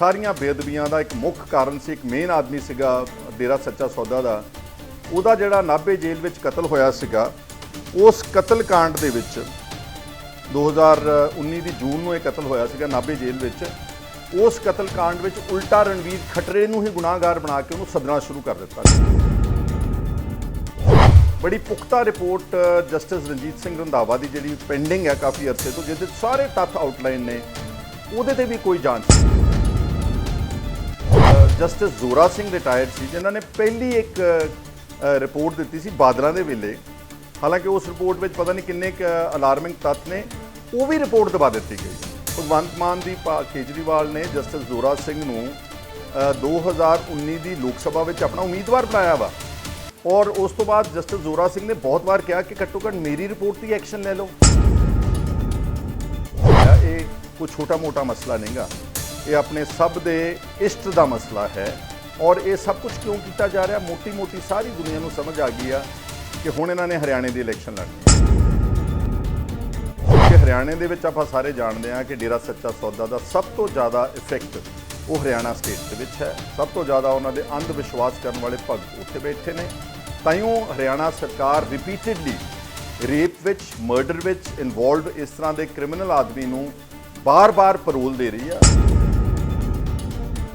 ਸਾਰੀਆਂ ਬੇਅਦਬੀਆਂ ਦਾ ਇੱਕ ਮੁੱਖ ਕਾਰਨ ਸੀ, ਇੱਕ ਮੇਨ ਆਦਮੀ ਸੀਗਾ, ਡੇਰਾ ਸੱਚਾ ਸੌਦਾ ਦਾ। ਉਹਦਾ ਜਿਹੜਾ ਨਾਭੇ ਜੇਲ੍ਹ ਵਿੱਚ ਕਤਲ ਹੋਇਆ ਸੀਗਾ, ਉਸ ਕਤਲ ਕਾਂਡ ਦੇ ਵਿੱਚ 2019 ਦੀ ਜੂਨ ਨੂੰ ਇਹ ਕਤਲ ਹੋਇਆ ਸੀਗਾ ਨਾਭੇ ਜੇਲ੍ਹ ਵਿੱਚ। ਉਸ ਕਤਲ ਕਾਂਡ ਵਿੱਚ ਉਲਟਾ ਰਣਵੀਰ ਖੱਟਰੇ ਨੂੰ ਹੀ ਗੁਨਾਹਗਾਰ ਬਣਾ ਕੇ ਉਹਨੂੰ ਸਦਨਾ ਸ਼ੁਰੂ ਕਰ ਦਿੱਤਾ ਬੜੀ ਪੁਖਤਾ ਰਿਪੋਰਟ ਜਸਟਿਸ ਰਣਜੀਤ ਸਿੰਘ ਰੰਧਾਵਾ ਦੀ ਜਿਹੜੀ ਪੈਂਡਿੰਗ ਹੈ ਕਾਫੀ ਅਰਸੇ ਤੋਂ, ਜਿਹਦੇ ਸਾਰੇ ਤੱਥ ਆਊਟਲਾਈਨ ਨੇ। ਉਹਦੇ ਤੇ ਵੀ ਕੋਈ ਜਾਂਚ ਨਹੀਂ ਜਸਟਿਸ ਜ਼ੋਰਾ ਸਿੰਘ ਰਿਟਾਇਰਡ ਸੀ ਜਿਨ੍ਹਾਂ ਨੇ ਪਹਿਲੀ ਇੱਕ ਰਿਪੋਰਟ ਦਿੱਤੀ ਸੀ ਬਾਦਲਾਂ ਦੇ ਵੇਲੇ। ਹਾਲਾਂਕਿ ਉਸ ਰਿਪੋਰਟ ਵਿੱਚ ਪਤਾ ਨਹੀਂ ਕਿੰਨੇ ਕੁ ਅਲਾਰਮਿੰਗ ਤੱਤ ਨੇ ਉਹ ਵੀ ਰਿਪੋਰਟ ਦਬਾ ਦਿੱਤੀ ਗਈ। ਭਗਵੰਤ ਮਾਨ ਦੀ ਪਾ- ਕੇਜਰੀਵਾਲ ਨੇ ਜਸਟਿਸ ਜ਼ੋਰਾ ਸਿੰਘ ਨੂੰ ਅ, 2019 ਦੀ ਲੋਕ ਸਭਾ ਵਿੱਚ ਆਪਣਾ ਉਮੀਦਵਾਰ ਬਣਾਇਆ ਵਾ। ਔਰ ਉਸ ਤੋਂ ਬਾਅਦ ਜਸਟਿਸ ਜ਼ੋਰਾ ਸਿੰਘ ਨੇ ਬਹੁਤ ਵਾਰ ਕਿਹਾ ਕਿ ਘੱਟੋ ਘੱਟ ਮੇਰੀ ਰਿਪੋਰਟ ਤੇ ਐਕਸ਼ਨ ਲੈ ਲਓ। ਇਹ ਕੋਈ ਛੋਟਾ ਮੋਟਾ ਮਸਲਾ ਨਹੀਂਗਾ। ਇਹ ਆਪਣੇ ਸਭ ਦੇ ਇਸ਼ਟ ਦਾ ਮਸਲਾ ਹੈ ਔਰ ਇਹ ਸਭ ਕੁਝ ਕਿਉਂ ਕੀਤਾ ਜਾ ਰਿਹਾ? ਮੋਟੀ ਮੋਟੀ ਸਾਰੀ ਦੁਨੀਆ ਨੂੰ ਸਮਝ ਆ ਗਈ ਆ ਕਿ ਹੁਣ ਇਹਨਾਂ ਨੇ ਹਰਿਆਣੇ ਦੀ ਇਲੈਕਸ਼ਨ ਲੜਨੀ ਕਿ ਹਰਿਆਣੇ ਦੇ ਵਿੱਚ ਆਪਾਂ ਸਾਰੇ ਜਾਣਦੇ ਹਾਂ ਕਿ ਡੇਰਾ ਸੱਚਾ ਸੌਦਾ ਦਾ ਸਭ ਤੋਂ ਜ਼ਿਆਦਾ ਇਫੈਕਟ ਉਹ ਹਰਿਆਣਾ ਸਟੇਟ ਦੇ ਵਿੱਚ ਹੈ। ਸਭ ਤੋਂ ਜ਼ਿਆਦਾ ਉਹਨਾਂ ਦੇ ਅੰਧ ਵਿਸ਼ਵਾਸ ਕਰਨ ਵਾਲੇ ਭਗਤ ਉੱਥੇ ਬੈਠੇ ਨੇ। ਤਾਈਓ ਹਰਿਆਣਾ ਸਰਕਾਰ ਰਿਪੀਟਿਡਲੀ ਰੇਪ ਵਿੱਚ ਮਰਡਰ ਵਿੱਚ ਇਨਵੋਲਵਡ ਇਸ ਤਰ੍ਹਾਂ ਦੇ ਕ੍ਰਿਮੀਨਲ ਆਦਮੀ ਨੂੰ ਬਾਰ-ਬਾਰ ਪਰੋਲ ਦੇ ਰਹੀ ਆ।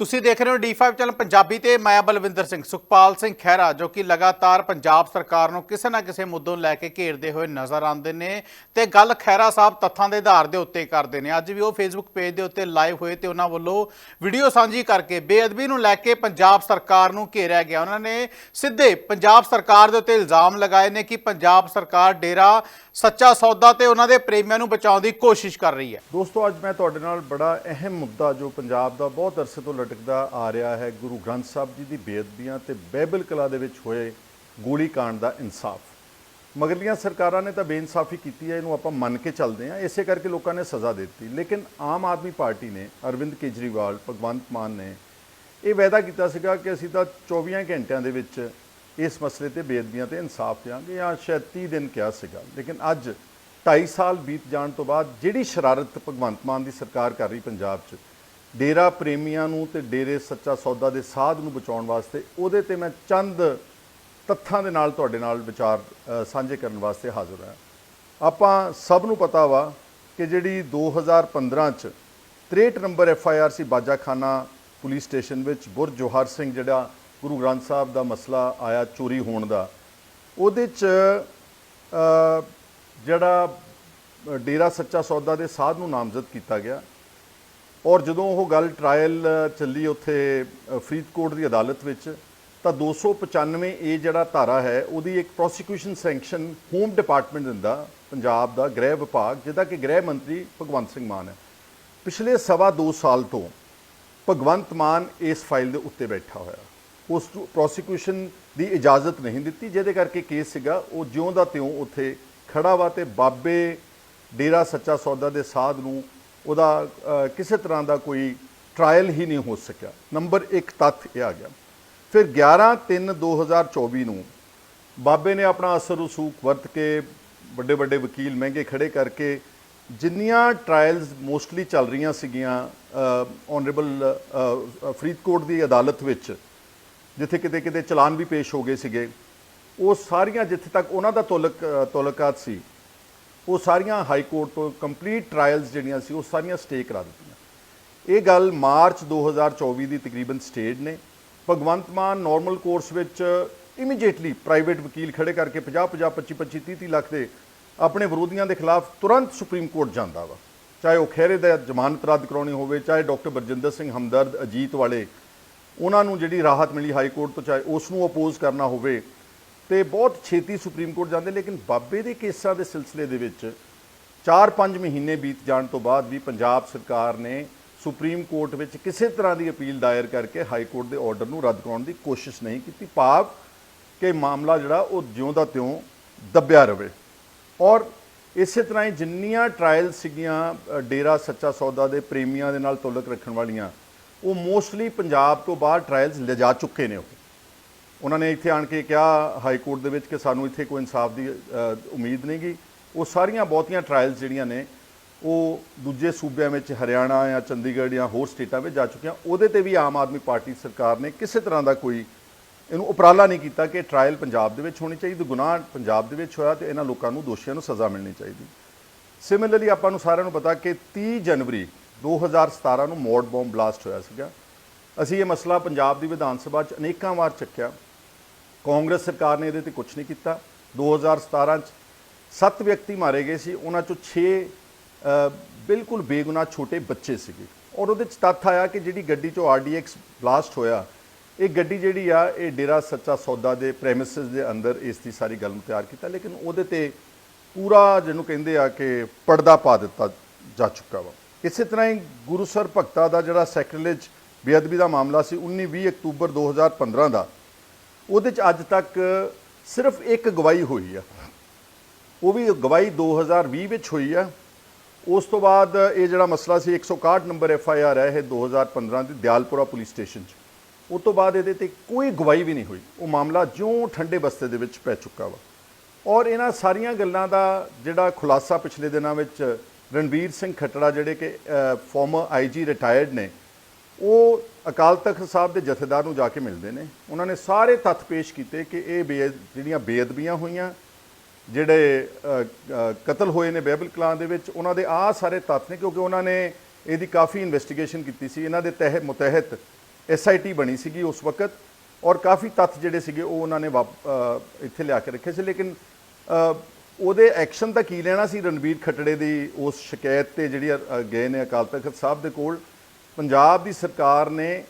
ਤੁਸੀਂ ਦੇਖ ਰਹੇ ਹੋ D5 ਚੈਨਲ ਪੰਜਾਬੀ ਤੇ ਮੈਂ ਬਲਵਿੰਦਰ ਸਿੰਘ ਸੁਖਪਾਲ ਸਿੰਘ ਖਹਿਰਾ, ਜੋ ਕਿ ਲਗਾਤਾਰ ਪੰਜਾਬ ਸਰਕਾਰ ਨੂੰ ਕਿਸੇ ਨਾ ਕਿਸੇ ਮੁੱਦੇ ਨੂੰ ਲੈ ਕੇ ਘੇਰਦੇ ਹੋਏ ਨਜ਼ਰ ਆਉਂਦੇ ਨੇ ਤੇ ਗੱਲ ਖਹਿਰਾ ਸਾਹਿਬ ਤੱਥਾਂ ਦੇ ਆਧਾਰ ਦੇ ਉੱਤੇ ਕਰਦੇ ਨੇ। ਅੱਜ ਵੀ ਉਹ ਫੇਸਬੁੱਕ ਪੇਜ ਦੇ ਉੱਤੇ ਲਾਈਵ ਹੋਏ ਤੇ ਉਹਨਾਂ ਵੱਲੋਂ ਵੀਡੀਓ ਸਾਂਝੀ ਕਰਕੇ ਬੇਅਦਬੀ ਨੂੰ ਲੈ ਕੇ ਪੰਜਾਬ ਸਰਕਾਰ ਨੂੰ ਘੇਰਿਆ ਗਿਆ। ਉਹਨਾਂ ਨੇ ਸਿੱਧੇ ਪੰਜਾਬ ਸਰਕਾਰ ਦੇ ਉੱਤੇ ਇਲਜ਼ਾਮ ਲਗਾਏ ਨੇ ਕਿ ਪੰਜਾਬ ਸਰਕਾਰ ਡੇਰਾ ਸੱਚਾ ਸੌਦਾ ਤੇ ਉਹਨਾਂ ਦੇ ਪ੍ਰੇਮੀਆਂ ਨੂੰ ਬਚਾਉਣ ਦੀ ਕੋਸ਼ਿਸ਼ ਕਰ ਰਹੀ ਹੈ। ਦੋਸਤੋ, ਅੱਜ ਮੈਂ ਤੁਹਾਡੇ ਨਾਲ ਬੜਾ ਅਹਿਮ ਮੁੱਦਾ ਜੋ ਪੰਜਾਬ ਦਾ ਬਹੁਤ ਅਰਸੇ ਤੋਂ ਭਟਕਦਾ ਆ ਰਿਹਾ ਹੈ। ਗੁਰੂ ਗ੍ਰੰਥ ਸਾਹਿਬ ਜੀ ਦੀ ਬੇਅਦਬੀਆਂ ਤੇ ਬਹਿਬਲ ਕਲਾ ਦੇ ਵਿੱਚ ਹੋਏ ਗੋਲੀ ਕਾਂਡ ਦਾ ਇਨਸਾਫ। ਮਗਰਲੀਆਂ ਸਰਕਾਰਾਂ ਨੇ ਤਾਂ ਬੇਇਨਸਾਫੀ ਕੀਤੀ ਹੈ, ਇਹਨੂੰ ਆਪਾਂ ਮੰਨ ਕੇ ਚੱਲਦੇ ਹਾਂ। ਇਸੇ ਕਰਕੇ ਲੋਕਾਂ ਨੇ ਸਜ਼ਾ ਦਿੱਤੀ। ਲੇਕਿਨ ਆਮ ਆਦਮੀ ਪਾਰਟੀ ਨੇ, ਅਰਵਿੰਦ ਕੇਜਰੀਵਾਲ, ਭਗਵੰਤ ਮਾਨ ਨੇ, ਇਹ ਵਾਅਦਾ ਕੀਤਾ ਸੀਗਾ ਕਿ ਅਸੀਂ ਤਾਂ 24 ਘੰਟਿਆਂ ਦੇ ਵਿੱਚ ਇਸ ਮਸਲੇ ਤੇ ਬੇਅਦਬੀਆਂ ਤੇ ਇਨਸਾਫ ਦਿਆਂਗੇ ਜਾਂ ਸ਼ਾਇਦ 30 ਦਿਨ ਕਿਹਾ ਸੀਗਾ। ਲੇਕਿਨ ਅੱਜ 2.5 ਸਾਲ ਬੀਤ ਜਾਣ ਤੋਂ ਬਾਅਦ ਜਿਹੜੀ ਸ਼ਰਾਰਤ ਭਗਵੰਤ ਮਾਨ ਦੀ ਸਰਕਾਰ ਕਰ ਰਹੀ ਪੰਜਾਬ 'ਚ ਡੇਰਾ ਪ੍ਰੇਮੀਆਂ ਨੂੰ ਤੇ ਡੇਰੇ ਸੱਚਾ ਸੌਦਾ ਦੇ ਸਾਧ ਨੂੰ ਬਚਾਉਣ ਵਾਸਤੇ, ਉਹਦੇ ਤੇ ਮੈਂ ਚੰਦ ਤੱਥਾਂ ਦੇ ਨਾਲ ਤੁਹਾਡੇ ਨਾਲ ਵਿਚਾਰ ਸਾਂਝੇ ਕਰਨ ਵਾਸਤੇ ਹਾਜ਼ਰ ਹਾਂ। ਆਪਾਂ ਸਭ ਨੂੰ ਪਤਾ ਵਾ ਕਿ ਜਿਹੜੀ 2015 ਚ 63 ਨੰਬਰ ਐਫ ਆਈ ਆਰ ਸੀ ਬਾਜਾਖਾਨਾ ਪੁਲਿਸ ਸਟੇਸ਼ਨ ਵਿੱਚ ਬੁਰ ਜੋਹਰ ਸਿੰਘ ਜਿਹੜਾ ਗੁਰੂ ਗ੍ਰੰਥ ਸਾਹਿਬ ਦਾ ਮਸਲਾ ਆਇਆ ਚੋਰੀ ਹੋਣ ਦਾ, ਉਹਦੇ ਚ ਜਿਹੜਾ ਡੇਰਾ ਸੱਚਾ ਸੌਦਾ ਦੇ ਸਾਧ ਨੂੰ ਨਾਮਜ਼ਦ ਕੀਤਾ ਗਿਆ। ਔਰ ਜਦੋਂ ਉਹ ਗੱਲ ਟ੍ਰਾਇਲ ਚੱਲੀ ਉੱਥੇ ਫਰੀਦਕੋਟ ਦੀ ਅਦਾਲਤ ਵਿੱਚ, ਤਾਂ 295 ਇਹ ਜਿਹੜਾ ਧਾਰਾ ਹੈ, ਉਹਦੀ ਇੱਕ ਪ੍ਰੋਸੀਕਿਊਸ਼ਨ ਸੈਂਕਸ਼ਨ ਹੋਮ ਡਿਪਾਰਟਮੈਂਟ ਦਿੰਦਾ, ਪੰਜਾਬ ਦਾ ਗ੍ਰਹਿ ਵਿਭਾਗ, ਜਿਹਦਾ ਕਿ ਗ੍ਰਹਿ ਮੰਤਰੀ ਭਗਵੰਤ ਸਿੰਘ ਮਾਨ ਹੈ। ਪਿਛਲੇ ਸਵਾ 2 ਸਾਲ ਤੋਂ ਭਗਵੰਤ ਮਾਨ ਇਸ ਫਾਈਲ ਦੇ ਉੱਤੇ ਬੈਠਾ ਹੋਇਆ। ਉਸ ਪ੍ਰੋਸੀਕਿਊਸ਼ਨ ਦੀ ਇਜਾਜ਼ਤ ਨਹੀਂ ਦਿੱਤੀ, ਜਿਹਦੇ ਕਰਕੇ ਕੇਸ ਸੀਗਾ, ਉਹ ਜਿਉਂ ਦਾ ਤਿਉਂ ਉੱਥੇ ਖੜਾ ਵਾ ਤੇ ਬਾਬੇ ਡੇਰਾ ਸੱਚਾ ਸੌਦਾ ਦੇ ਸਾਧ ਨੂੰ ਉਹਦਾ ਕਿਸੇ ਤਰ੍ਹਾਂ ਦਾ ਕੋਈ ਟ੍ਰਾਇਲ ਹੀ ਨਹੀਂ ਹੋ ਸਕਿਆ। ਨੰਬਰ 1 ਤੱਥ ਇਹ ਆ ਗਿਆ। ਫਿਰ 11 3 2024 ਨੂੰ ਬਾਬੇ ਨੇ ਆਪਣਾ ਅਸਰ ਰਸੂਖ ਵਰਤ ਕੇ ਵੱਡੇ ਵੱਡੇ ਵਕੀਲ ਮਹਿੰਗੇ ਖੜੇ ਕਰਕੇ ਜਿੰਨੀਆਂ ਟ੍ਰਾਇਲਸ ਮੋਸਟਲੀ ਚੱਲ ਰਹੀਆਂ ਸੀਗੀਆਂ ਆਨਰੇਬਲ ਫਰੀਦਕੋਟ ਦੀ ਅਦਾਲਤ ਵਿੱਚ ਜਿੱਥੇ ਕਿਤੇ ਕਿਤੇ ਚਲਾਨ ਵੀ ਪੇਸ਼ ਹੋ ਗਏ ਸੀਗੇ ਉਹ ਸਾਰੀਆਂ ਜਿੱਥੇ ਤੱਕ ਉਹਨਾਂ ਦਾ ਤੋਲਕ ਅ, ਸੀ ਉਹ ਸਾਰੀਆਂ ਹਾਈ ਕੋਰਟ ਤੋਂ ਕੰਪਲੀਟ ਟਰਾਇਲਸ ਜਿਹੜੀਆਂ ਸੀ, ਉਹ ਸਾਰੀਆਂ ਸਟੇ ਕਰਾ ਦਿੱਤੀਆਂ। ਇਹ ਗੱਲ ਮਾਰਚ 2024 ਦੀ ਤਕਰੀਬਨ ਸਟੇਡ ਨੇ। ਭਗਵੰਤ ਮਾਨ ਨਾਰਮਲ ਕੋਰਸ ਵਿੱਚ ਇਮੀਡੀਏਟਲੀ ਪ੍ਰਾਈਵੇਟ ਵਕੀਲ ਖੜੇ ਕਰਕੇ 50 50 25 25 30 30 ਲੱਖ ਦੇ ਆਪਣੇ ਵਿਰੋਧੀਆਂ ਦੇ ਖਿਲਾਫ ਤੁਰੰਤ ਸੁਪਰੀਮ ਕੋਰਟ ਜਾਂਦਾ ਵਾ। ਚਾਹੇ ਉਹ ਖਹਿਰੇ ਦਾ ਜ਼ਮਾਨਤ ਰੱਦ ਕਰਾਉਣੀ ਹੋਵੇ, ਚਾਹੇ ਡਾਕਟਰ ਬਰਜਿੰਦਰ ਸਿੰਘ ਹਮਦਰਦ, ਅਜੀਤ ਵਾਲੇ, ਉਹਨਾਂ ਨੂੰ ਜਿਹੜੀ ਰਾਹਤ ਮਿਲੀ ਹਾਈ ਕੋਰਟ ਤੋਂ, ਚਾਹੇ ਉਸ ਨੂੰ ਅਪੋਜ਼ ਕਰਨਾ ਹੋਵੇ ਤੇ ਬਹੁਤ ਛੇਤੀ ਸੁਪਰੀਮ ਕੋਰਟ ਜਾਂਦੇ, ਲੇਕਿਨ ਬਾਬੇ ਦੇ ਕੇਸਾਂ ਦੇ ਸਿਲਸਿਲੇ ਦੇ ਵਿੱਚ 4-5 ਮਹੀਨੇ ਬੀਤ ਜਾਣ ਤੋਂ ਬਾਅਦ ਵੀ ਪੰਜਾਬ ਸਰਕਾਰ ਨੇ ਸੁਪਰੀਮ ਕੋਰਟ ਵਿੱਚ ਕਿਸੇ ਤਰ੍ਹਾਂ ਦੀ ਅਪੀਲ ਦਾਇਰ ਕਰਕੇ ਹਾਈ ਕੋਰਟ ਦੇ ਆਰਡਰ ਨੂੰ ਰੱਦ ਕਰਾਉਣ ਦੀ ਕੋਸ਼ਿਸ਼ ਨਹੀਂ ਕੀਤੀ। ਭਾਵ ਕਿ ਮਾਮਲਾ ਜਿਹੜਾ, ਉਹ ਜਿਉਂ ਦਾ ਤਿਉਂ ਦੱਬਿਆ ਰਵੇ। ਔਰ ਇਸੇ ਤਰ੍ਹਾਂ ਹੀ ਜਿੰਨੀਆਂ ਟ੍ਰਾਇਲ ਸੀਗੀਆਂ ਡੇਰਾ ਸੱਚਾ ਸੌਦਾ ਦੇ ਪ੍ਰੇਮੀਆਂ ਦੇ ਨਾਲ ਤੁਲਕ ਰੱਖਣ ਵਾਲੀਆਂ, ਉਹ ਮੋਸਟਲੀ ਪੰਜਾਬ ਤੋਂ ਬਾਹਰ ਟ੍ਰਾਇਲਸ ਲਿਜਾ ਚੁੱਕੇ ਨੇ ਉਹ। ਉਹਨਾਂ ਨੇ ਇੱਥੇ ਆਣ ਕੇ ਕਿਹਾ ਹਾਈ ਕੋਰਟ ਦੇ ਵਿੱਚ ਕਿ ਸਾਨੂੰ ਇੱਥੇ ਕੋਈ ਇਨਸਾਫ ਦੀ ਉਮੀਦ ਨਹੀਂ ਨਹੀਂਗੀ ਉਹ ਸਾਰੀਆਂ ਬਹੁਤੀਆਂ ਟ੍ਰਾਇਲਸ ਜਿਹੜੀਆਂ ਨੇ, ਉਹ ਦੂਜੇ ਸੂਬਿਆਂ ਵਿੱਚ ਹਰਿਆਣਾ ਜਾਂ ਚੰਡੀਗੜ੍ਹ ਜਾਂ ਹੋਰ ਸਟੇਟਾਂ ਵਿੱਚ ਜਾ ਚੁੱਕੀਆਂ। ਉਹਦੇ ਤੇ ਵੀ ਆਮ ਆਦਮੀ ਪਾਰਟੀ ਸਰਕਾਰ ਨੇ ਕਿਸੇ ਤਰ੍ਹਾਂ ਦਾ ਕੋਈ ਇਹਨੂੰ ਉਪਰਾਲਾ ਨਹੀਂ ਕੀਤਾ ਕਿ ਟ੍ਰਾਇਲ ਪੰਜਾਬ ਦੇ ਵਿੱਚ ਹੋਣੀ ਚਾਹੀਦੀ ਗੁਨਾਹ ਪੰਜਾਬ ਦੇ ਵਿੱਚ ਹੋਇਆ ਤੇ ਇਹਨਾਂ ਲੋਕਾਂ ਨੂੰ, ਦੋਸ਼ੀਆਂ ਨੂੰ ਸਜ਼ਾ ਮਿਲਣੀ ਚਾਹੀਦੀ। ਸਿਮਿਲਰਲੀ ਆਪਾਂ ਨੂੰ ਸਾਰਿਆਂ ਨੂੰ ਪਤਾ ਕਿ 30 ਜਨਵਰੀ 2017 ਨੂੰ ਮੋਡ ਬੰਬ ਬਲਾਸਟ ਹੋਇਆ ਸੀਗਾ। ਅਸੀਂ ਇਹ ਮਸਲਾ ਪੰਜਾਬ ਦੀ ਵਿਧਾਨ ਸਭਾ 'ਚ ਅਨੇਕਾਂ ਵਾਰ ਚੱਕਿਆ। ਕਾਂਗਰਸ ਸਰਕਾਰ ਨੇ ਇਹਦੇ ਤੇ ਕੁਝ ਨਹੀਂ ਕੀਤਾ। 2017 'ਚ ਸੱਤ ਵਿਅਕਤੀ ਮਾਰੇ ਗਏ ਸੀ। ਉਹਨਾਂ 'ਚੋਂ 6 ਬਿਲਕੁਲ ਬੇਗੁਨਾਹ ਛੋਟੇ ਬੱਚੇ ਸੀਗੇ। ਔਰ ਉਹਦੇ 'ਚ ਤੱਥ ਆਇਆ ਕਿ ਜਿਹੜੀ ਗੱਡੀ 'ਚੋਂ ਆਰਡੀਐਕਸ ਬਲਾਸਟ ਹੋਇਆ, ਇਹ ਗੱਡੀ ਜਿਹੜੀ ਆ, ਇਹ ਡੇਰਾ ਸੱਚਾ ਸੌਦਾ ਦੇ ਪ੍ਰੈਮਿਸਿਸ ਦੇ ਅੰਦਰ ਇਸ ਦੀ ਸਾਰੀ ਗੱਲ ਨੂੰ ਤਿਆਰ ਕੀਤਾ। ਲੇਕਿਨ ਉਹਦੇ ਤੇ ਪੂਰਾ ਜਿਹਨੂੰ ਕਹਿੰਦੇ ਆ ਕਿ ਪਰਦਾ ਪਾ ਦਿੱਤਾ ਜਾ ਚੁੱਕਾ ਵਾ। ਇਸੇ ਤਰ੍ਹਾਂ ਹੀ ਗੁਰੂਸਰ ਭਗਤਾ ਦਾ ਜਿਹੜਾ ਸੈਕਰੇਲੇਜ ਬੇਅਦਬੀ ਦਾ ਮਾਮਲਾ ਸੀ 19-20 ਅਕਤੂਬਰ 2015 ਦਾ ਉਹਦੇ ਚ ਅੱਜ ਤੱਕ ਸਿਰਫ ਇੱਕ ਗਵਾਹੀ ਹੋਈ ਆ। ਉਹ ਵੀ ਗਵਾਹੀ 2020 ਵਿੱਚ ਹੋਈ ਆ। ਉਸ ਤੋਂ ਬਾਅਦ ਇਹ ਜਿਹੜਾ ਮਸਲਾ ਸੀ 161 ਨੰਬਰ ਐਫ ਆਈ ਆਰ ਹੈ, ਇਹ 2015 ਦੀ ਦਿਆਲਪੁਰਾ ਪੁਲਿਸ ਸਟੇਸ਼ਨ 'ਚ। ਉਸ ਤੋਂ ਬਾਅਦ ਇਹਦੇ ਤੇ ਕੋਈ ਗਵਾਹੀ ਵੀ ਨਹੀਂ ਹੋਈ। ਉਹ ਮਾਮਲਾ ਜਿਉਂ ਠੰਡੇ ਬਸਤੇ ਦੇ ਵਿੱਚ ਪੈ ਚੁੱਕਾ ਵਾ। ਔਰ ਇਹਨਾਂ ਸਾਰੀਆਂ ਗੱਲਾਂ ਦਾ ਜਿਹੜਾ ਖੁਲਾਸਾ ਪਿਛਲੇ ਦਿਨਾਂ ਵਿੱਚ ਰਣਵੀਰ ਸਿੰਘ ਖੱਟੜਾ ਜਿਹੜੇ ਕਿ ਫਾਰਮਰ ਆਈਜੀ ਰਿਟਾਇਰਡ ਨੇ, ਉਹ ਅਕਾਲ ਤਖਤ ਸਾਹਿਬ ਦੇ ਜਥੇਦਾਰ ਨੂੰ ਜਾ ਕੇ ਮਿਲਦੇ ਨੇ। ਉਹਨਾਂ ਨੇ ਸਾਰੇ ਤੱਥ ਪੇਸ਼ ਕੀਤੇ ਕਿ ਇਹ ਬੇ- ਜਿਹੜੀਆਂ ਬੇਅਦਬੀਆਂ ਹੋਈਆਂ, ਜਿਹੜੇ ਕਤਲ ਹੋਏ ਨੇ ਬਹਿਬਲ ਕਲਾਂ ਦੇ ਵਿੱਚ, ਉਹਨਾਂ ਦੇ ਆ ਸਾਰੇ ਤੱਥ ਨੇ ਕਿਉਂਕਿ ਉਹਨਾਂ ਨੇ ਇਹਦੀ ਕਾਫੀ ਇਨਵੈਸਟੀਗੇਸ਼ਨ ਕੀਤੀ ਸੀ। ਇਹਨਾਂ ਦੇ ਤਹਿਤ ਮੁਤਹਿਤ ਐਸਆਈਟੀ ਬਣੀ ਸੀਗੀ ਉਸ ਵਕਤ ਔਰ ਕਾਫੀ ਤੱਥ ਜਿਹੜੇ ਸੀਗੇ ਉਹ ਉਹਨਾਂ ਨੇ ਵਾਪ- ਇੱਥੇ ਲਿਆ ਕੇ ਰੱਖੇ ਸੀ। ਲੇਕਿਨ ਉਹਦੇ ਐਕਸ਼ਨ ਤਾਂ ਕੀ ਲੈਣਾ ਸੀ? ਰਣਵੀਰ ਖੱਟੜੇ ਦੀ ਉਸ ਸ਼ਿਕਾਇਤ ਤੇ ਜਿਹੜੀ ਗਏ ਨੇ ਅਕਾਲ ਤਖਤ ਸਾਹਿਬ ਦੇ ਕੋਲ। ਪੰਜਾਬ ਦੀ ਸਰਕਾਰ ਨੇ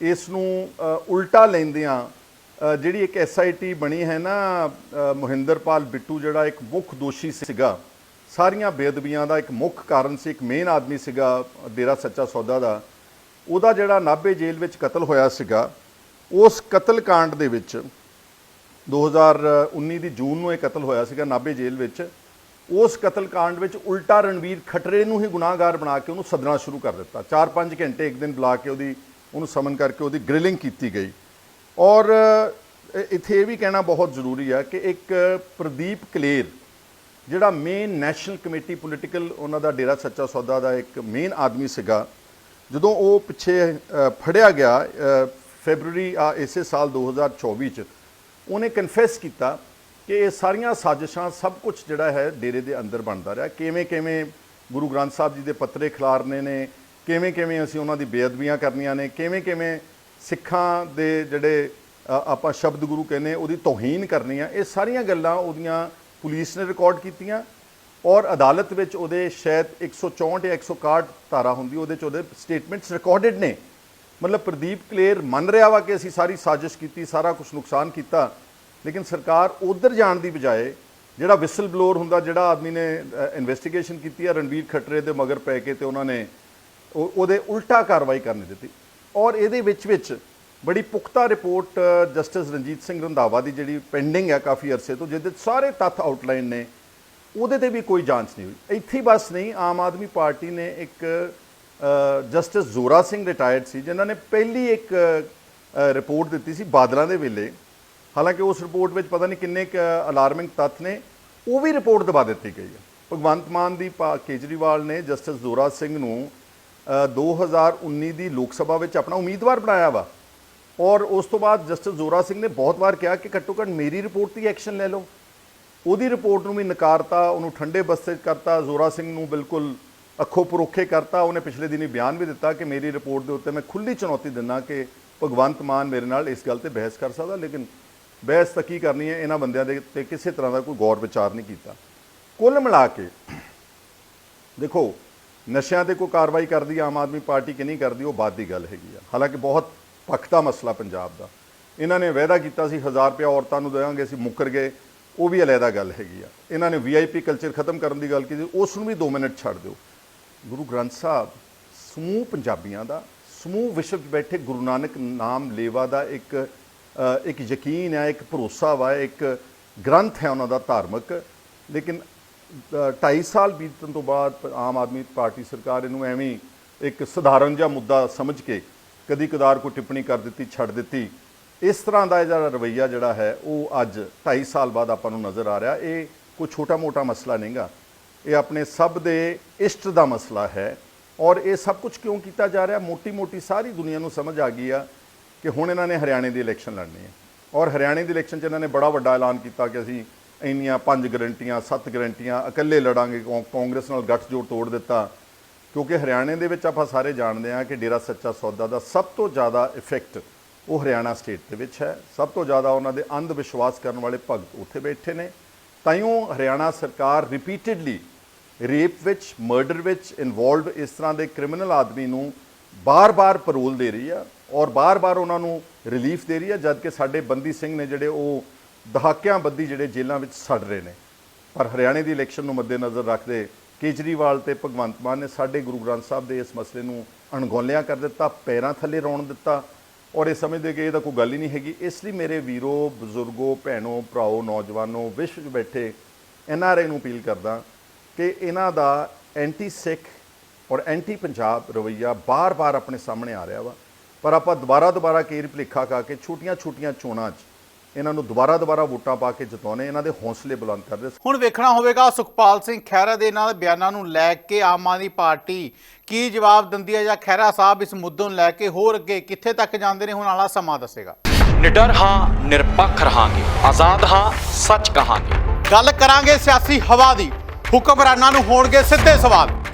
ਇਸ ਨੂੰ ਉਲਟਾ ਲੈਂਦਿਆਂ ਜਿਹੜੀ ਇੱਕ ਐਸਆਈਟੀ ਬਣੀ ਹੈ ਨਾ ਮੋਹਿੰਦਰਪਾਲ ਬਿੱਟੂ ਜਿਹੜਾ ਇੱਕ ਮੁੱਖ ਦੋਸ਼ੀ ਸੀਗਾ, ਸਾਰੀਆਂ ਬੇਅਦਬੀਆਂ ਦਾ ਇੱਕ ਮੁੱਖ ਕਾਰਨ ਸੀ, ਇੱਕ ਮੇਨ ਆਦਮੀ ਸੀਗਾ, ਡੇਰਾ ਸੱਚਾ ਸੌਦਾ ਦਾ, ਉਹਦਾ ਜਿਹੜਾ ਨਾਭੇ ਜੇਲ੍ਹ ਵਿੱਚ ਕਤਲ ਹੋਇਆ ਸੀਗਾ, ਉਸ ਕਤਲ ਕਾਂਡ ਦੇ ਵਿੱਚ 2019 ਦੀ ਜੂਨ ਨੂੰ ਇਹ ਕਤਲ ਹੋਇਆ ਸੀਗਾ ਨਾਭੇ ਜੇਲ੍ਹ ਵਿੱਚ ਉਸ ਕਤਲ ਵਿੱਚ ਉਲਟਾ ਰਣਵੀਰ ਖਟਰੇ ਨੂੰ ਹੀ ਗੁਨਾਹਗਾਰ ਬਣਾ ਕੇ ਉਹਨੂੰ ਸੱਦਣਾ ਸ਼ੁਰੂ ਕਰ ਦਿੱਤਾ। 4-5 ਘੰਟੇ ਇੱਕ ਦਿਨ ਬੁਲਾ ਕੇ ਉਹਦੀ ਉਹਨੂੰ ਸਮਨ ਕਰਕੇ ਉਹਦੀ ਗ੍ਰਿਲਿੰਗ ਕੀਤੀ ਗਈ। ਔਰ ਇੱਥੇ ਇਹ ਵੀ ਕਹਿਣਾ ਬਹੁਤ ਜ਼ਰੂਰੀ ਆ ਕਿ ਇੱਕ ਪ੍ਰਦੀਪ ਕਲੇਰ ਜਿਹੜਾ ਮੇਨ ਨੈਸ਼ਨਲ ਕਮੇਟੀ ਪੋਲੀਟੀਕਲ ਉਹਨਾਂ ਦਾ ਡੇਰਾ ਸੱਚਾ ਸੌਦਾ ਦਾ ਇੱਕ ਮੇਨ ਆਦਮੀ ਸੀਗਾ ਜਦੋਂ ਉਹ ਪਿੱਛੇ ਫੜਿਆ ਗਿਆ ਅ, ਫੈਬਰੂਰੀ ਆ ਇਸੇ ਸਾਲ 2024 ਚ ਉਹਨੇ ਕਨਫੈਸ ਕੀਤਾ ਕਿ ਇਹ ਸਾਰੀਆਂ ਸਾਜ਼ਿਸ਼ਾਂ ਸਭ ਕੁਝ ਜਿਹੜਾ ਹੈ ਡੇਰੇ ਦੇ ਅੰਦਰ ਬਣਦਾ ਰਿਹਾ। ਕਿਵੇਂ ਕਿਵੇਂ ਗੁਰੂ ਗ੍ਰੰਥ ਸਾਹਿਬ ਜੀ ਦੇ ਪੱਤਰੇ ਖਿਲਾਰਨੇ ਨੇ, ਕਿਵੇਂ ਕਿਵੇਂ ਅਸੀਂ ਉਹਨਾਂ ਦੀ ਬੇਅਦਬੀਆਂ ਕਰਨੀਆਂ ਨੇ, ਕਿਵੇਂ ਕਿਵੇਂ ਸਿੱਖਾਂ ਦੇ ਜਿਹੜੇ ਆਪਾਂ ਸ਼ਬਦ ਗੁਰੂ ਕਹਿੰਦੇ ਉਹਦੀ ਤੋਹੀਨ ਕਰਨੀ ਆ। ਇਹ ਸਾਰੀਆਂ ਗੱਲਾਂ ਉਹਦੀਆਂ ਪੁਲਿਸ ਨੇ ਰਿਕਾਰਡ ਕੀਤੀਆਂ ਔਰ ਅਦਾਲਤ ਵਿੱਚ ਉਹਦੇ ਸ਼ਾਇਦ 164 ਜਾਂ 161 ਧਾਰਾ ਹੁੰਦੀ, ਉਹਦੇ ਚ ਉਹਦੇ ਸਟੇਟਮੈਂਟਸ ਰਿਕਾਰਡਡ ਨੇ। ਮਤਲਬ ਪ੍ਰਦੀਪ ਕਲੇਰ ਮੰਨ ਰਿਹਾ ਵਾ ਕਿ ਅਸੀਂ ਸਾਰੀ ਸਾਜ਼ਿਸ਼ ਕੀਤੀ, ਸਾਰਾ ਕੁਝ ਨੁਕਸਾਨ ਕੀਤਾ। ਲੇਕਿਨ ਸਰਕਾਰ ਉਧਰ ਜਾਣ ਦੀ ਬਜਾਏ ਜਿਹੜਾ ਵਿਸਲ ਬਲੋਰ ਹੁੰਦਾ, ਜਿਹੜਾ ਆਦਮੀ ਨੇ ਇਨਵੈਸਟੀਗੇਸ਼ਨ ਕੀਤੀ ਹੈ ਰਣਵੀਰ ਖੱਟਰੇ ਦੇ ਮਗਰ ਪੈ ਕੇ ਤੇ ਉਹਨਾਂ ਨੇ ਉਹ- ਉਹਦੇ ਉਲਟਾ ਕਾਰਵਾਈ ਕਰਨ ਦਿੱਤੀ। ਔਰ ਇਹਦੇ ਵਿੱਚ ਵਿੱਚ ਬੜੀ ਪੁਖਤਾ ਰਿਪੋਰਟ ਜਸਟਿਸ ਰਣਜੀਤ ਸਿੰਘ ਰੰਧਾਵਾ ਦੀ ਜਿਹੜੀ ਪੈਂਡਿੰਗ ਹੈ ਕਾਫੀ ਅਰਸੇ ਤੋਂ, ਜਿਹਦੇ 'ਚ ਸਾਰੇ ਤੱਥ ਆਊਟਲਾਈਨ ਨੇ, ਉਹਦੇ ਤੇ ਵੀ ਕੋਈ ਜਾਂਚ ਨਹੀਂ ਹੋਈ। ਇੱਥੇ ਬਸ ਨਹੀਂ, ਆਮ ਆਦਮੀ ਪਾਰਟੀ ਨੇ ਇੱਕ ਜਸਟਿਸ ਜ਼ੋਰਾ ਸਿੰਘ ਰਿਟਾਇਰਡ ਸੀ, ਜਿਨ੍ਹਾਂ ਨੇ ਪਹਿਲੀ ਇੱਕ ਰਿਪੋਰਟ ਦਿੱਤੀ ਸੀ ਬਾਦਲਾਂ ਦੇ ਵੇਲੇ। ਹਾਲਾਂਕਿ ਉਸ ਰਿਪੋਰਟ ਵਿੱਚ ਪਤਾ ਨਹੀਂ ਕਿੰਨੇ ਅਲਾਰਮਿੰਗ ਤੱਥ ਨੇ ਉਹ ਵੀ ਰਿਪੋਰਟ ਦਬਾ ਦਿੱਤੀ ਗਈ ਹੈ। ਭਗਵੰਤ ਮਾਨ ਦੀ ਪਾ- ਕੇਜਰੀਵਾਲ ਨੇ ਜਸਟਿਸ ਜ਼ੋਰਾ ਸਿੰਘ ਨੂੰ ਅ, 2019 ਦੀ ਲੋਕ ਸਭਾ ਵਿੱਚ ਆਪਣਾ ਉਮੀਦਵਾਰ ਬਣਾਇਆ ਵਾ। ਔਰ ਉਸ ਤੋਂ ਬਾਅਦ ਜਸਟਿਸ ਜ਼ੋਰਾ ਸਿੰਘ ਨੇ ਬਹੁਤ ਵਾਰ ਕਿਹਾ ਕਿ ਘੱਟੋ ਘੱਟ ਮੇਰੀ ਰਿਪੋਰਟ ਤੇ ਐਕਸ਼ਨ ਲੈ ਲਓ। ਉਹਦੀ ਰਿਪੋਰਟ ਨੂੰ ਵੀ ਨਕਾਰਤਾ ਉਹਨੂੰ ਠੰਡੇ ਬਸਤੇ ਕਰਤਾ ਜ਼ੋਰਾ ਸਿੰਘ ਨੂੰ ਬਿਲਕੁਲ ਅੱਖੋਂ ਪਰੋਖੇ ਕਰਤਾ। ਉਹਨੇ ਪਿਛਲੇ ਦਿਨੀ ਬਿਆਨ ਵੀ ਦਿੱਤਾ ਕਿ ਮੇਰੀ ਰਿਪੋਰਟ ਦੇ ਉੱਤੇ ਮੈਂ ਖੁੱਲੀ ਚੁਣੌਤੀ ਦਿੰਦਾ ਕਿ ਭਗਵੰਤ ਮਾਨ ਮੇਰੇ ਨਾਲ ਇਸ ਗੱਲ ਤੇ ਬਹਿਸ ਕਰ ਸਕਦਾ ਲੇਕਿਨ ਬਹਿਸ ਤਾਂ ਕੀ ਕਰਨੀ ਹੈ? ਇਹਨਾਂ ਬੰਦਿਆਂ ਦੇ ਤੇ ਕਿਸੇ ਤਰ੍ਹਾਂ ਦਾ ਕੋਈ ਗੌਰ ਵਿਚਾਰ ਨਹੀਂ ਕੀਤਾ। ਕੁੱਲ ਮਿਲਾ ਕੇ ਦੇਖੋ, ਨਸ਼ਿਆਂ ਤੇ ਕੋਈ ਕਾਰਵਾਈ ਕਰਦੀ ਆਮ ਆਦਮੀ ਪਾਰਟੀ ਕਿ ਨਹੀਂ ਕਰਦੀ, ਉਹ ਬਾਅਦ ਦੀ ਗੱਲ ਹੈਗੀ ਆ। ਹਾਲਾਂਕਿ ਬਹੁਤ ਪਖਤਾ ਮਸਲਾ ਪੰਜਾਬ ਦਾ। ਇਹਨਾਂ ਨੇ ਵਾਅਦਾ ਕੀਤਾ ਸੀ 1000 ਰੁਪਏ ਔਰਤਾਂ ਨੂੰ ਦੇਵਾਂਗੇ, ਅਸੀਂ ਮੁੱਕਰ ਗਏ। ਉਹ ਵੀ ਅਲੱਗਾ ਗੱਲ ਹੈਗੀ ਆ। ਇਹਨਾਂ ਨੇ ਵੀਆਈਪੀ ਕਲਚਰ ਖਤਮ ਕਰਨ ਦੀ ਗੱਲ ਕੀਤੀ ਉਸ ਨੂੰ ਵੀ 2 ਮਿੰਟ ਛੱਡ ਦਿਓ। ਗੁਰੂ ਗ੍ਰੰਥ ਸਾਹਿਬ, ਸਮੂਹ ਪੰਜਾਬੀਆਂ ਦਾ, ਸਮੂਹ ਵਿਸ਼ਵ 'ਚ ਬੈਠੇ ਗੁਰੂ ਨਾਨਕ ਨਾਮ ਲੇਵਾ ਦਾ ਇੱਕ ਇੱਕ ਯਕੀਨ ਹੈ, ਇੱਕ ਭਰੋਸਾ ਵਾ, ਇੱਕ ਗ੍ਰੰਥ ਹੈ ਉਹਨਾਂ ਦਾ ਧਾਰਮਿਕ। ਲੇਕਿਨ 2.5 ਸਾਲ ਬੀਤਣ ਤੋਂ ਬਾਅਦ ਆਮ ਆਦਮੀ ਪਾਰਟੀ ਸਰਕਾਰ ਇਹਨੂੰ ਐਵੇਂ ਇੱਕ ਸਧਾਰਨ ਜਿਹਾ ਮੁੱਦਾ ਸਮਝ ਕੇ ਕਦੀ ਕਦਾਰ ਕੋਈ ਟਿੱਪਣੀ ਕਰ ਦਿੱਤੀ, ਛੱਡ ਦਿੱਤੀ। ਇਸ ਤਰ੍ਹਾਂ ਦਾ ਇਹ ਜਿਹੜਾ ਰਵਈਆ ਜਿਹੜਾ ਹੈ, ਉਹ ਅੱਜ 2.5 ਸਾਲ ਬਾਅਦ ਆਪਾਂ ਨੂੰ ਨਜ਼ਰ ਆ ਰਿਹਾ। ਇਹ ਕੋਈ ਛੋਟਾ ਮੋਟਾ ਮਸਲਾ ਨਹੀਂਗਾ। ਇਹ ਆਪਣੇ ਸਭ ਦੇ ਇਸ਼ਟ ਦਾ ਮਸਲਾ ਹੈ। ਔਰ ਇਹ ਸਭ ਕੁਝ ਕਿਉਂ ਕੀਤਾ ਜਾ ਰਿਹਾ? ਮੋਟੀ-ਮੋਟੀ ਸਾਰੀ ਦੁਨੀਆ ਨੂੰ ਸਮਝ ਆ ਗਈ ਆ ਕਿ ਹੁਣ ਇਹਨਾਂ ਨੇ ਹਰਿਆਣੇ ਦੀ ਇਲੈਕਸ਼ਨ ਲੜਨੀ ਹੈ। ਔਰ ਹਰਿਆਣੇ ਦੀ ਇਲੈਕਸ਼ਨ 'ਚ ਇਹਨਾਂ ਨੇ ਬੜਾ ਵੱਡਾ ਐਲਾਨ ਕੀਤਾ ਕਿ ਅਸੀਂ ਇੰਨੀਆਂ ਪੰਜ ਗਰੰਟੀਆਂ, ਸੱਤ ਗਰੰਟੀਆਂ, ਇਕੱਲੇ ਲੜਾਂਗੇ, ਕੌਂ- ਕਾਂਗਰਸ ਨਾਲ ਗੱਠਜੋੜ ਤੋੜ ਦਿੱਤਾ। ਕਿਉਂਕਿ ਹਰਿਆਣੇ ਦੇ ਵਿੱਚ ਆਪਾਂ ਸਾਰੇ ਜਾਣਦੇ ਹਾਂ ਕਿ ਡੇਰਾ ਸੱਚਾ ਸੌਦਾ ਦਾ ਸਭ ਤੋਂ ਜ਼ਿਆਦਾ ਇਫੈਕਟ ਉਹ ਹਰਿਆਣਾ ਸਟੇਟ ਦੇ ਵਿੱਚ ਹੈ। ਸਭ ਤੋਂ ਜ਼ਿਆਦਾ ਉਹਨਾਂ ਦੇ ਅੰਧ ਵਿਸ਼ਵਾਸ ਕਰਨ ਵਾਲੇ ਭਗਤ ਉੱਥੇ ਬੈਠੇ ਨੇ। ਤਾਈਓ ਹਰਿਆਣਾ ਸਰਕਾਰ ਰਿਪੀਟਿਡਲੀ ਰੇਪ ਵਿੱਚ ਮਰਡਰ ਵਿੱਚ ਇਨਵੋਲਵਡ ਇਸ ਤਰ੍ਹਾਂ ਦੇ ਕ੍ਰਿਮੀਨਲ ਆਦਮੀ ਨੂੰ ਬਾਰ-ਬਾਰ ਪਰੋਲ ਦੇ ਰਹੀ ਆ। ਔਰ ਬਾਰ-ਬਾਰ ਉਹਨਾਂ ਨੂੰ ਰਿਲੀਫ ਦੇ ਰਹੀ ਹੈ ਜਦ ਕਿ ਸਾਡੇ ਬੰਦੀ ਸਿੰਘ ਨੇ ਜਿਹੜੇ ਉਹ ਦਹਾਕਿਆਂ ਬੱਦੀ ਜਿਹੜੇ ਜੇਲ੍ਹਾਂ ਵਿੱਚ ਸੜ ਰਹੇ ਨੇ। ਪਰ ਹਰਿਆਣੇ ਦੀ ਇਲੈਕਸ਼ਨ ਨੂੰ ਮੱਦੇਨਜ਼ਰ ਰੱਖਦੇ ਕੇਜਰੀਵਾਲ ਤੇ ਭਗਵੰਤ ਮਾਨ ਨੇ ਸਾਡੇ ਗੁਰੂ ਗ੍ਰੰਥ ਸਾਹਿਬ ਦੇ ਇਸ ਮਸਲੇ ਨੂੰ ਅਣਗੌਲਿਆਂ ਕਰ ਦਿੱਤਾ, ਪੈਰਾਂ ਥੱਲੇ ਰੌਣ ਦਿੱਤਾ ਔਰ ਇਹ ਸਮਝਦੇ ਕਿ ਇਹਦਾ ਕੋਈ ਗੱਲ ਹੀ ਨਹੀਂ ਹੈਗੀ। ਇਸ ਲਈ ਮੇਰੇ ਵੀਰੋ, ਬਜ਼ੁਰਗੋ, ਭੈਣੋ, ਭਰਾਓ, ਨੌਜਵਾਨੋ ਵਿਸ਼ਵ 'ਚ ਬੈਠੇ ਐਨਆਰਆਈ ਨੂੰ ਅਪੀਲ ਕਰਦਾ ਕਿ ਇਹਨਾਂ ਦਾ ਐਂਟੀ ਸਿੱਖ ਔਰ ਐਂਟੀ ਪੰਜਾਬ ਰਵਈਆ ਬਾਰ-ਬਾਰ ਆਪਣੇ ਸਾਹਮਣੇ ਆ ਰਿਹਾ ਵਾ। ਪਰ ਆਪਾਂ ਦੁਬਾਰਾ ਦੁਬਾਰਾ ਕੇਰ ਭਲੇਖਾ ਖਾ ਕੇ ਛੋਟੀਆਂ-ਛੋਟੀਆਂ ਚੋਣਾਂ 'ਚ ਇਹਨਾਂ ਨੂੰ ਦੁਬਾਰਾ ਦੁਬਾਰਾ ਵੋਟਾਂ ਪਾ ਕੇ ਜਿਤਾਉਣੇ ਇਹਨਾਂ ਦੇ ਹੌਸਲੇ ਬੁਲੰਦ ਕਰਦੇ ਹੁਣ ਵੇਖਣਾ ਹੋਵੇਗਾ ਸੁਖਪਾਲ ਸਿੰਘ ਖਹਿਰਾ ਦੇ ਇਹਨਾਂ ਦੇ ਬਿਆਨਾਂ ਨੂੰ ਲੈ ਕੇ ਆਮ ਆਦਮੀ ਪਾਰਟੀ ਕੀ ਜਵਾਬ ਦਿੰਦੀ ਹੈ ਜਾਂ ਖਹਿਰਾ ਸਾਹਿਬ ਇਸ ਮੁੱਦੇ ਨੂੰ ਲੈ ਕੇ ਹੋਰ ਅੱਗੇ ਕਿੱਥੇ ਤੱਕ ਜਾਂਦੇ ਨੇ ਹੁਣ ਵਾਲਾ ਸਮਾਂ ਦੱਸੇਗਾ। ਨਿਡਰ ਹਾਂ ਨਿਰਪੱਖ ਰਹਾਂਗੇ ਆਜ਼ਾਦ ਹਾਂ ਸੱਚ ਕਹਾਂਗੇ। ਗੱਲ ਕਰਾਂਗੇ ਸਿਆਸੀ ਹਵਾ ਦੀ ਹੁਕਮਰਾਨਾਂ ਨੂੰ ਹੋਣਗੇ ਸਿੱਧੇ ਸਵਾਲ।